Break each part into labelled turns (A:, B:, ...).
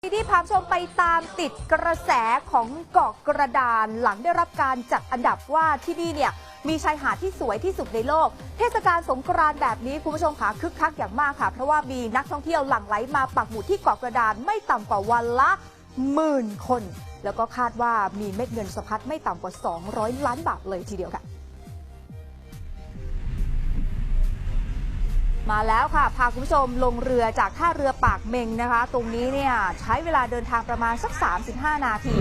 A: ที่พาชมไปตามติดกระแสของเกาะกระดานหลังได้รับการจัดอันดับว่าที่นี่เนี่ยมีชายหาดที่สวยที่สุดในโลก เทศกาลสงกรานต์แบบนี้คุณผู้ชมค่ะคึกคักอย่างมากค่ะ เพราะว่ามีนักท่องเที่ยวหลั่งไหลมาปักหมุดที่เกาะกระดานไม่ต่ำกว่าวันละหมื่นคน แล้วก็คาดว่ามีเม็ดเงินสะพัดไม่ต่ำกว่า 200 ล้านบาทเลยทีเดียวค่ะ มาแล้วค่ะ พาคุณผู้ชมลงเรือจากท่าเรือปากเมงนะคะ ตรงนี้เนี่ยใช้เวลาเดินทางประมาณสัก 35 นาที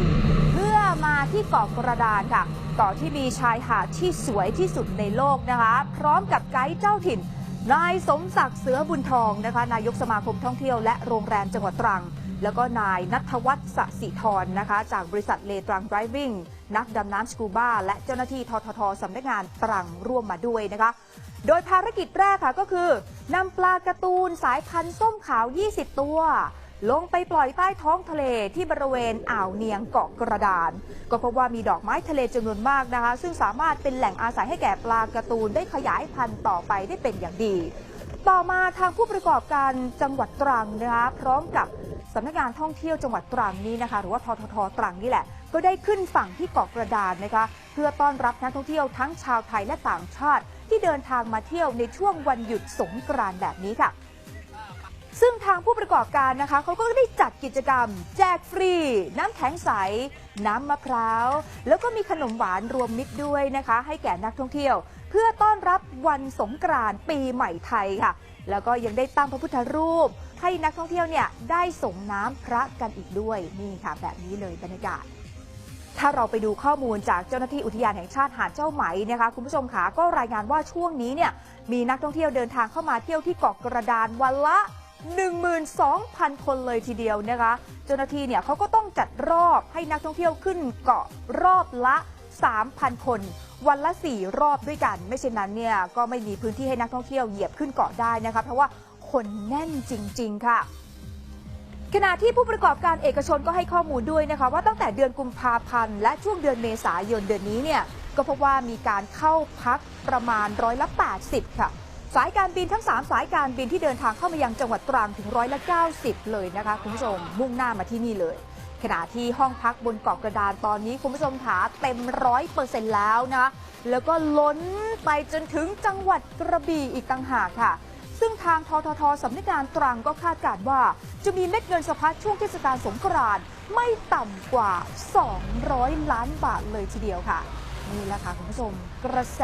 A: เพื่อมาที่เกาะกระดานค่ะเกาะที่มีชายหาดที่สวยที่สุดในโลกนะคะ พร้อมกับไกด์เจ้าถิ่นนายสมศักดิ์เสือบุญทองนะคะ นายกสมาคมท่องเที่ยวและโรงแรมจังหวัดตรัง แล้วก็นายนัทวัฒน์สสิธรนะคะ จากบริษัทเลตรังไดรวิ่งนักดำน้ำสกูบ้าและเจ้าหน้าที่ทททสำนักงานตรังร่วมมาด้วยนะคะ โดยภารกิจแรกค่ะก็คือนำปลาการ์ตูนสายพันธุ์ส้มขาว 20 ตัว ลงไปปล่อยใต้ท้องทะเลที่บริเวณอ่าวเนียงเกาะกระดาน ก็พบว่ามีดอกไม้ทะเลจำนวนมากนะคะ ซึ่งสามารถเป็นแหล่งอาศัยให้แก่ปลาการ์ตูนได้ขยายพันธุ์ต่อไปได้เป็นอย่างดี ต่อมาทางผู้ประกอบการจังหวัดตรังนะคะพร้อมกับสำนักงานท่องเที่ยวจังหวัดตรังนี้นะคะ หรือว่าทททตรังนี่แหละ ก็ได้ขึ้นฝั่งที่เกาะกระดานนะคะ เพื่อต้อนรับนักท่องเที่ยวทั้งชาวไทยและต่างชาติ ที่เดินทางมาเที่ยวในช่วงวันหยุดสงกรานต์แบบนี้ค่ะ ซึ่งทางผู้ประกอบการนะคะเขาก็ได้จัดกิจกรรม แจกฟรี น้ำแข็งใส น้ำมะพร้าว แล้วก็มีขนมหวานรวมมิตรด้วยนะคะ ให้แก่นักท่องเที่ยว เพื่อต้อนรับวันสงกรานต์ปีใหม่ไทยค่ะ แล้วก็ยังได้ตั้งพระพุทธรูป ให้นักท่องเที่ยวเนี่ยได้ส่งน้ำพระกันอีกด้วยนี่ค่ะ แบบนี้เลยบรรยากาศถ้าเราไปดูข้อมูลจากเจ้าหน้าที่อุทยานแห่งชาติหาดเจ้าไหมนะคะคุณผู้ชมขาก็รายงานว่าช่วงนี้เนี่ยมีนักท่องเที่ยวเดินทางเข้ามาเที่ยวที่เกาะกระดานวันละ 12,000 คนเลยทีเดียวนะคะ เจ้าหน้าที่เนี่ยเขาก็ต้องจัดรอบให้นักท่องเที่ยวขึ้นเกาะรอบละ 3,000 คน วันละ 4 รอบด้วยกัน ไม่เช่นนั้นเนี่ยก็ไม่มีพื้นที่ให้นักท่องเที่ยวเหยียบขึ้นเกาะได้นะคะ เพราะว่าคนแน่นจริง ๆ ค่ะขณะที่ผู้ประกอบการเอกชนก็ให้ข้อมูลด้วยนะคะว่าตั้งแต่เดือนกุมภาพันธ์และช่วงเดือนเมษายนเดือนนี้เนี่ยก็พบว่ามีการเข้าพักประมาณร้อยละ 80 ค่ะ สายการบินทั้ง 3 สายการบินที่เดินทางเข้ามายังจังหวัดตรังถึงร้อยละ90 เลยนะคะ คุณผู้ชมมุ่งหน้ามาที่นี่เลย ขณะที่ห้องพักบนเกาะกระดานตอนนี้คุณผู้ชมขาเต็มร้อยเปอร์เซ็นต์แล้วนะ แล้วก็ล้นไปจนถึงจังหวัดกระบี่อีกต่างหากค่ะ ซึ่งทางทททสำนักงานตรังก็คาดการว่า จะมีเม็ดเงินสะพัดช่วงเทศกาลสงกรานต์ไม่ต่ำกว่า 200 ล้านบาทเลยทีเดียวค่ะนี่แหละค่ะคุณผู้ชมกระแส